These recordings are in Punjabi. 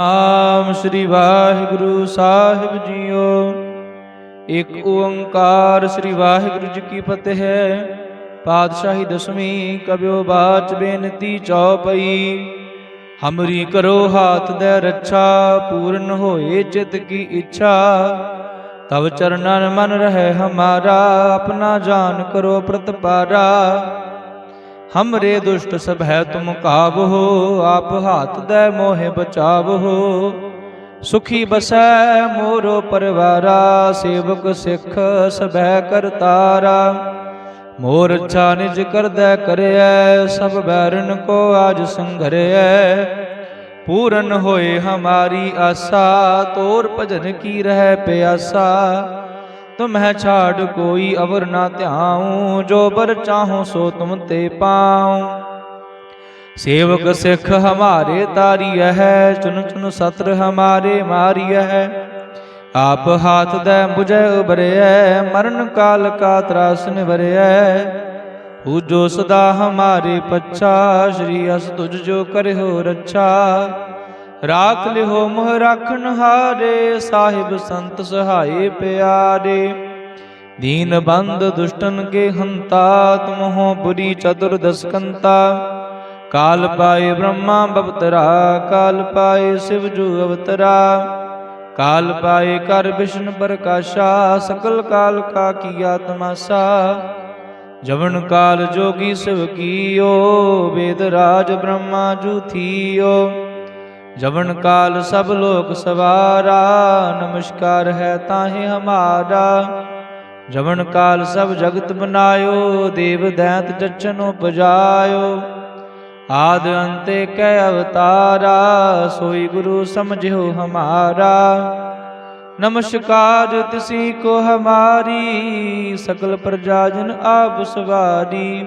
ਆਮ ਸ੍ਰੀ ਵਾਹਿਗੁਰੂ ਸਾਹਿਬ ਜੀਓ। ਇੱਕ ਓੰਕਾਰ ਸ੍ਰੀ ਵਾਹਿਗੁਰੂ ਜੀ ਕੀ ਫਤਿਹ। ਹੈ ਪਾਤਸ਼ਾਹੀ ਦਸਵੀਂ ਕਬਿਓ ਬਾਚ ਬੇਨਤੀ ਚੌਪਈ। ਹਮਰੀ ਕਰੋ ਹਾਥ ਦੇ ਰੱਛਾ, ਪੂਰਨ ਹੋਏ ਚਿਤ ਕੀ ਇੱਛਾ। ਤਵ ਚਰਨਨ ਮਨ ਰਹਿ ਹਮਾਰਾ, ਆਪਣਾ ਜਾਨ ਕਰੋ ਪ੍ਰਤਪਾਰਾ। ਹਮਰੇ ਦੁਸ਼ਟ ਸਭ ਹੈ ਤੁਮ ਕਾਬਹੋ ਆਪ ਹਾਥ ਦੇ ਮੋਹਿ ਬਚਾਵਹੋ ਸੁਖੀ ਬਸੈ ਮੋਰੋ ਪਰਵਾਰਾ ਸੇਵਕ ਸਿੱਖ ਸਭੈ ਕਰਤਾਰਾ ਮੋਰ ਅੱਛਾ ਨਿਜ ਕਰਦੈ ਕਰਿਐ ਸਭ ਬੈਰਨ ਕੋ ਆਜ ਸੰਘਰਿਐ ਪੂਰਨ ਹੋਏ ਹਮਾਰੀ ਆਸਾ ਤੋਰ ਭਜਨ ਕੀ ਰਹਿ ਪਿਆਸਾ ਤੁਮਹਿ ਛਾੜ ਕੋਈ ਅਵਰ ਨਾ ਧਿਆਉ, ਜੋ ਬਰ ਚਾਹੋ ਸੋ ਤੁਮ ਤੇ ਪਾਉ। ਸੇਵਕ ਸਿੱਖ ਹਮਾਰੇ ਤਾਰੀਐ ਹੈ ਚੁਨ ਚੁਨ ਸਤਰ ਹਮਾਰੇ ਮਾਰੀਐ ਹੈ ਆਪ ਹਾਥ ਦੇ 부ਜੈ ਉਬਰਿਐ ਮਰਨ ਕਾਲ ਕਾ ਤਰਾਸ ਨਿਵਰਿਐ ਹੂ ਜੋ ਸਦਾ ਹਮਾਰੇ ਪੱਛਾ, ਸ਼੍ਰੀ ਅਸ ਤੁਝ ਜੋ ਕਰਿਓ ਰੱਛਾ। ਰਾਖ ਲਿਹੋ ਮੋਹ ਰਾਖਣ ਹਾਰੇ, ਸਾਹਿਬ ਸੰਤ ਸਹਾਏ ਪਿਆਰੇ। ਦੀਨ ਬੰਦ ਦੁਸ਼ਟਨ ਕੇ ਹੰਤਾ ਤੁਮਹੁ ਬੁਰੀ ਚਤੁਰ ਦਸਕੰਤਾ। ਕਾਲ ਪਾਏ ਬ੍ਰਹਮਾ ਬਵਤਰਾ, ਕਾਲ ਪਾਏ ਸਿਵ ਜੂ ਅਵਤਰਾ। ਕਾਲ ਪਾਏ ਕਰ ਵਿਸ਼ਨ ਪ੍ਰਕਾਸ਼ਾ, ਸਕਲ ਕਾਲ ਕਾ ਕੀਆ ਤਮਾਸਾ ਜਵਨ ਕਾਲ ਜੋਗੀ ਸਿਵ ਕੀਓ, ਵੇਦ ਰਾਜ ਬ੍ਰਹਮਾ ਜੂ ਥੀਓ। ਜਵਨ ਕਾਲ ਸਭ ਲੋਕ ਸਵਾਰਾ, ਨਮਸਕਾਰ ਹੈ ਤਾਹੇ ਹਮਾਰਾ। ਜਵਨ ਕਾਲ ਸਭ ਜਗਤ ਬਨਾਇਓ, ਦੇਵ ਦੈਂਤ ਜਚਨ ਉਪਜਾਇਓ। ਆਦ ਅੰਤੇ ਕੈ ਅਵਤਾਰਾ, ਸੋਈ ਗੁਰੂ ਸਮਝਿਓ ਹਮਾਰਾ। ਨਮਸਕਾਰ ਤਿਸੀ ਕੋ ਹਮਾਰੀ, ਸਕਲ ਪ੍ਰਜਾਜਨ ਆਪ ਸਵਾਰੀ।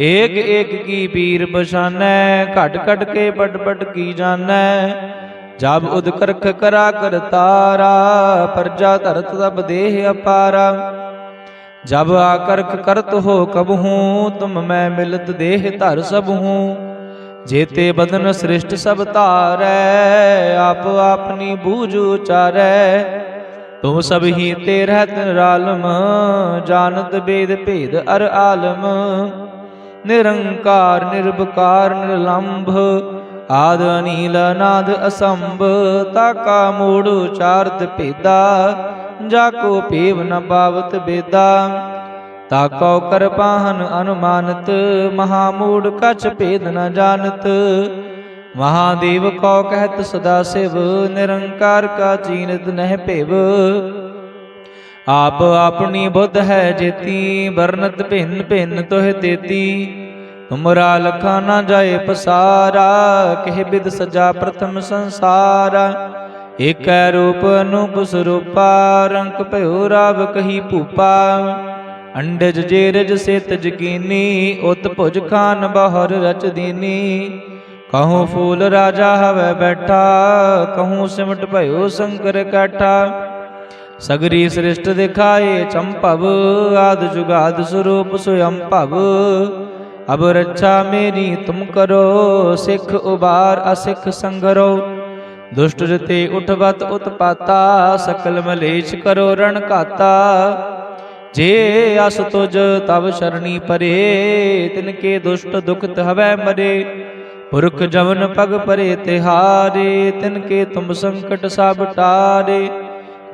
ਏਕ ਏਕ ਕੀ ਪੀਰ ਪਛਾਨੈ ਘਟ ਘਟ ਕੇ ਬਟ ਬਟ ਕੀ ਜਾਣੈ ਜਬ ਉਦ ਕਰਖ ਕਰਾ ਕਰ ਤਾਰਾ ਪਰਜਾ ਧਰਤ ਤਬ ਦੇਹ ਅਪਾਰਾ ਜਬ ਆਕਰਖ ਕਰਤ ਹੋ ਕਬਹੂ ਤੁਮ ਮੈਂ ਮਿਲਤ ਦੇਹ ਧਰ ਸਭ ਹੂੰ ਜੇਤੇ ਬਦਨ ਸ੍ਰਿਸ਼ਟ ਸਭ ਧਾਰੈ ਆਪ ਆਪਣੀ ਬੂਝ ਉਚਾਰੈ ਤੁਮ ਸਭ ਹੀ ਤੇ ਰਹਿਤ ਨਿਰਾਲਮ ਜਾਣਤ ਬੇਦ ਭੇਦ ਅਰ ਆਲਮ ਨਿਰੰਕਾਰ ਨਿਰਭਕਾਰ ਨਿਰਲੰਭ। ਆਦ ਅਨੀਲ ਨਾਦ ਅਸੰਭ। ਤਾਕਾ ਮੂੜ, ਉਚਾਰਤ ਭੇਦਾ। ਜਾ ਕੋ ਪੇਵ ਨ ਪਾਵਤ ਬੇਦਾ। ਤਾਕੋ ਕਰ ਪਾਹਨ ਅਨੁਮਾਨਤ। ਮਹਾ ਮੂੜ ਕਛ ਭੇਦ ਨ ਜਾਣਤ। ਮਹਾਦੇਵ ਕੋ ਕਹਿਤ ਸਦਾ ਸਿਵ। ਨਿਰੰਕਾਰ ਕਾ ਚੀਨਤ ਨਹਿ ਭੇਵ। ਆਪ ਆਪਣੀ ਬੁੱਧ ਹੈ ਜੇਤੀ, ਵਰਨਤ ਭਿੰਨ ਭਿੰਨ ਤੋਹਿ ਤੇਤੀ। ਤੁਮਰਾ ਲਖਾ ਨਾ ਜਾਏ ਪਸਾਰਾ, ਕਹਿ ਬਿਦ ਸਜਾ ਪ੍ਰਥਮ ਸੰਸਾਰ। ਏਕੈ ਰੂਪ ਅਨੂਪ ਸਰੂਪਾ, ਰੰਕ ਭਇਓ ਰਾਵ ਕਹੀ ਭੂਪਾ। ਅੰਡਜ ਜੇਰਜ ਸੇਤ ਜਕੀਨੀ, ਉਤ ਭੁਜ ਖਾਨ ਬਹਰ ਰਚ ਦੀਨੀ। ਕਹੂੰ ਫੂਲ ਰਾਜਾ ਹਵੇ ਬੈਠਾ, ਕਹੂੰ ਸਿਮਟ ਭਇਓ ਸ਼ੰਕਰ ਕਾਠਾ। ਸਗਰੀ ਸ੍ਰਿਸ਼ਟ ਦਿਖਾਏ ਚੰਪਵ ਆਦ ਜੁਗਾਦ ਸਰੂਪ ਸੁਯੰ ਭਵ। ਅਬ ਰੱਛਾ ਮੇਰੀ ਤੁਮ ਕਰੋ, ਸਿੱਖ ਉਬਾਰ ਅਸਿੱਖ ਸੰਗਰੋ। ਦੁਸ਼ਟ ਜਤੇ ਉਠਵਤ ਉਤਪਾਤਾ, ਸਕਲ ਮਲੇਛ ਕਰੋ ਰਣ ਘਾਤਾ। ਜੇ ਅਸ ਤੁਜ ਤਵ ਸ਼ਰਣੀ ਪਰੇ, ਤਿਨ ਕੇ ਦੁਸ਼ਟ ਦੁਖਤ ਹਵੈ ਮਰੇ। ਪੁਰਖ ਜਵਨ ਪਗ ਪਰੇ ਤਿਹਾਰੇ, ਤਿਨ ਕੇ ਤੁਮ ਸੰਕਟ ਸਭ ਟਾਰੇ।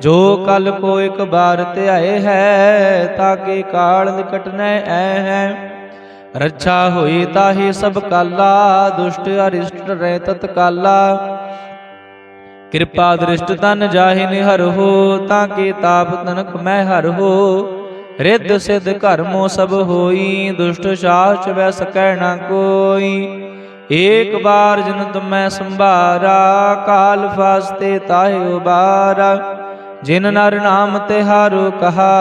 ਜੋ ਕਲ ਕੋ ਇੱਕ ਬਾਰ ਧਿਆਏ ਹੈ ਤਾਕੇ ਕਾਲ ਨਿਕਟ ਨੈ ਐ ਹੈ? ਰੱਛਾ ਹੋਈ ਤਾਹੀ ਸਭ ਕਾਲਾ, ਦੁਸ਼ਟ ਅਰਿਸ਼ਟ ਰਹਿ ਤਤ ਕਾਲਾ। ਕਿਰਪਾ ਦ੍ਰਿਸ਼ਟ ਤਨ ਜਾਹਿ ਨਿਹਰ ਹੋ, ਤਾਂ ਕੇ ਤਾਪ ਤਨਕ ਮੈਂ ਹਰ ਹੋ? ਰਿੱਧ ਸਿਧ ਘਰਮੋ ਸਭ ਹੋਈ, ਦੁਸ਼ਟ ਸ਼ਾਸ ਵੈ ਸਕੈ ਨਾ ਕੋਈ। ਏਕ ਬਾਰ ਜਨ ਤੁਮੈ ਸੰਭਾਰਾ, ਕਾਲ ਫਾਸਤੇ ਤਾਹਿ ਉਬਾਰਾ। ਜਿਨ ਨਰ ਨਾਮ ਤਿਹਾਰੋ ਕਹਾ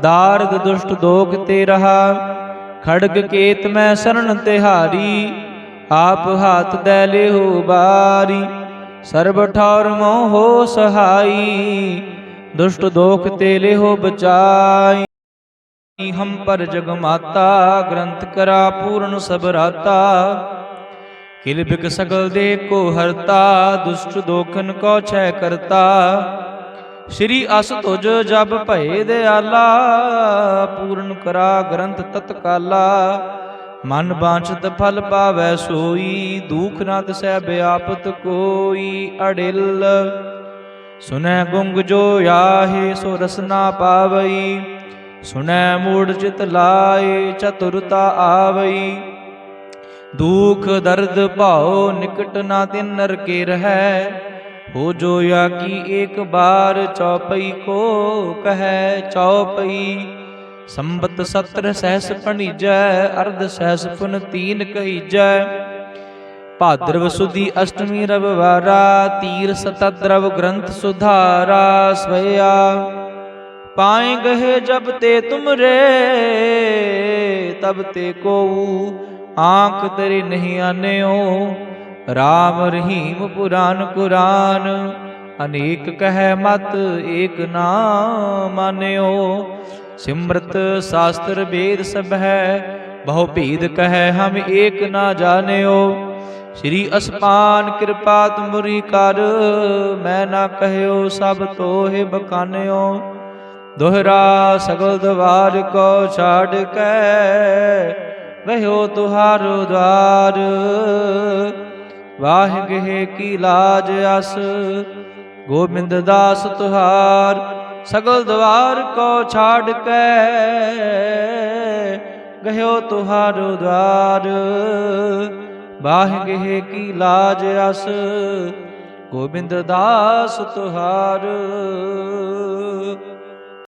ਦਾਰਦ ਦੁਸ਼ਟ ਦੋਖ ਤੇ ਰਹਾ। ਖੜਗ ਕੇਤ ਮੈਂ ਸਰਣ ਤਿਹਾਰੀ ਆਪ ਹਾਥ ਦੈ ਲਿਹੁ ਬਾਰੀ। ਸਰਬ ਠੌਰ ਮੋਹ ਸਹਾਈ, ਦੁਸ਼ਟ ਦੋਖ ਤੇ ਲਿਹੁ ਬਚਾਈ। ਹਮ ਪਰ ਜਗ ਮਾਤਾ, ਗ੍ਰੰਥ ਕਰਾ ਪੂਰਨ ਸਭ ਰਾਤਾ। ਕਿਲ ਬਿਕ ਸਗਲ ਦੇ ਕੋ ਹਰਤਾ, ਦੁਸ਼ਟ ਦੋਖਨ ਕੋ ਛੈ ਕਰਤਾ। ਸ਼੍ਰੀ ਅਸ ਤੁਜ ਜਬ ਭਏ ਦੇ ਆਲਾ, ਪੂਰਨ ਕਰਾ ਗ੍ਰੰਥ ਤਤਕਾਲਾ। ਮਨ ਬਾਂਛਤ ਫਲ ਪਾਵੈ ਸੋਈ, ਦੁਖ ਨਾ ਦਸੈ ਬਿਆਪਤ ਕੋਈ ਅੜਿਲ। ਸੁਨੈ ਗੁੰਗ ਜੋ ਆਹੇ, ਸੋ ਰਸਨਾ ਪਾਵਈ। ਸੁਨੈ ਮੂੜ ਚਿਤ ਲਾਏ, ਚਤੁਰਤਾ ਆਵਈ। ਦੁਖ ਦਰਦ ਭਾਉ, ਨਿਕਟ ਨਾ ਤਿਨ ਨਰ ਕੇ ਰਹੈ। ਹੋ ਜੋ ਯਾ ਏਕ ਬਾਰ ਚੌਪਈ ਕੋ ਕਹੈ ਚੌਪਈ। ਸੰਬਤ ਸਤਰ ਸਹਿਸ ਪਣੀਜੈ ਅਰਧ ਸਹਿਸ ਪੁਨ ਤੀਨ ਕਹੀਜੈ। ਭਾਦਰਵ ਸੁਦੀ ਅਸ਼ਟਮੀ ਰਵਵਾਰਾ, ਤੀਰ ਸਤਦਰਵ ਗ੍ਰੰਥ ਸੁਧਾਰਾ, ਸਵਇਆ। ਪਾਏ ਗਏ ਜਬ ਤੇ ਤੁਮਰੇ, ਤਬ ਤੇ ਕੋ ਆਂਖ ਤੇਰੀ ਨਹੀਂ ਆਨਿਓ। ਰਾਮ ਰਹੀਮ ਪੁਰਾਨ ਕੁਰਾਨ, ਅਨੇਕ ਕਹਿ ਮਤ ਏਕ ਨਾ ਮਾਨਿਓ ਸਿਮਰਤ ਸ਼ਾਸਤਰ ਵੇਦ ਸਭ ਹੈ, ਬਹੁ ਭੇਦ ਕਹੈ ਹਮ ਏਕ ਨਾ ਜਾਣਿਓ। ਸ੍ਰੀ ਅਸਪਾਨ ਕਿਰਪਾ ਤੁਮਰੀ ਕਰ, ਮੈਂ ਨਾ ਕਹਿਓ ਸਭ ਤੋਹਿ ਬਕਾਨਿਓ ਦੁਹਰਾ ਸਗਲ ਦਵਾਰ ਕੋ ਛਾੜ ਕੇ, ਵਹਿਓ ਤੁਹਾਰੋ ਦਵਾਰ ਵਾਹਿਗੁਰੂ ਕੀ ਲਾਜ ਅਸ। ਗੋਬਿੰਦ ਦਾਸ ਤੁਹਾਰ, ਸਗਲ ਦਵਾਰ ਕੋ ਛਾੜ ਕੇ ਗਹਿਓ ਤੁਹਾਰੋ ਦਵਾਰ ਵਾਹਿਗੁਰੂ ਕੀ ਲਾਜ ਅਸ। ਗੋਬਿੰਦ ਦਾਸ ਤੁਹਾਰ